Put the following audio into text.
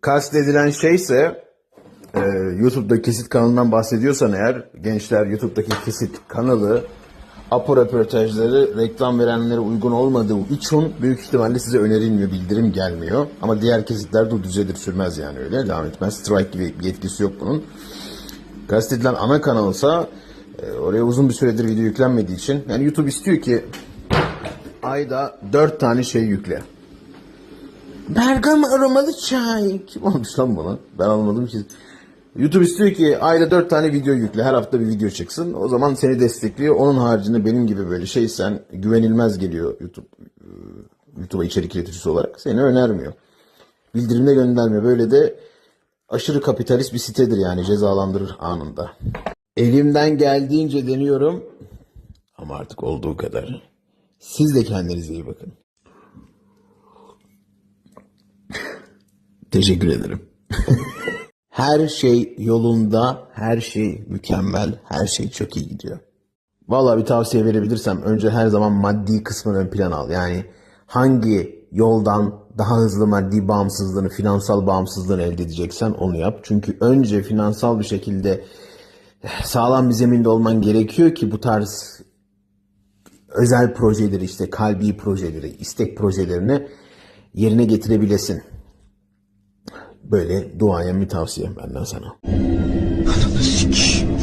Kastedilen şeyse e, YouTube'da kesit kanalından bahsediyorsan eğer gençler YouTube'daki kesit kanalı Apo röportajları reklam verenlere uygun olmadığı için büyük ihtimalle size önerilmiyor, bildirim gelmiyor. Ama diğer kesitler de düzelir sürmez yani öyle devam etmez. Strike gibi bir yetkisi yok bunun. Kastedilen ana kanalsa e, oraya uzun bir süredir video yüklenmediği için yani YouTube istiyor ki ayda 4 tane şey yükle. Bergama aromalı çay. Kim olmuş lan bunu? Ben anlamadım ki. YouTube istiyor ki ayda 4 tane video yükle. Her hafta bir video çıksın. O zaman seni destekliyor. Onun haricinde benim gibi böyle şeysen güvenilmez geliyor YouTube e, YouTube'a içerik üreticisi olarak. Seni önermiyor. Bildirimde göndermiyor. Böyle de aşırı kapitalist bir sitedir yani cezalandırır anında. Elimden geldiğince deniyorum. Ama artık olduğu kadar. Siz de kendinize iyi bakın. Teşekkür ederim. her şey yolunda, her şey mükemmel, her şey çok iyi gidiyor. Vallahi bir tavsiye verebilirsem önce her zaman maddi kısmını ön plana al. Yani hangi yoldan daha hızlı maddi bağımsızlığını, finansal bağımsızlığını elde edeceksen onu yap. Çünkü önce finansal bir şekilde sağlam bir zeminde olman gerekiyor ki bu tarz özel projeleri işte kalbi projeleri, istek projelerini yerine getirebilesin. Böyle duaya bir tavsiye benden sana. Ananı sikeyim.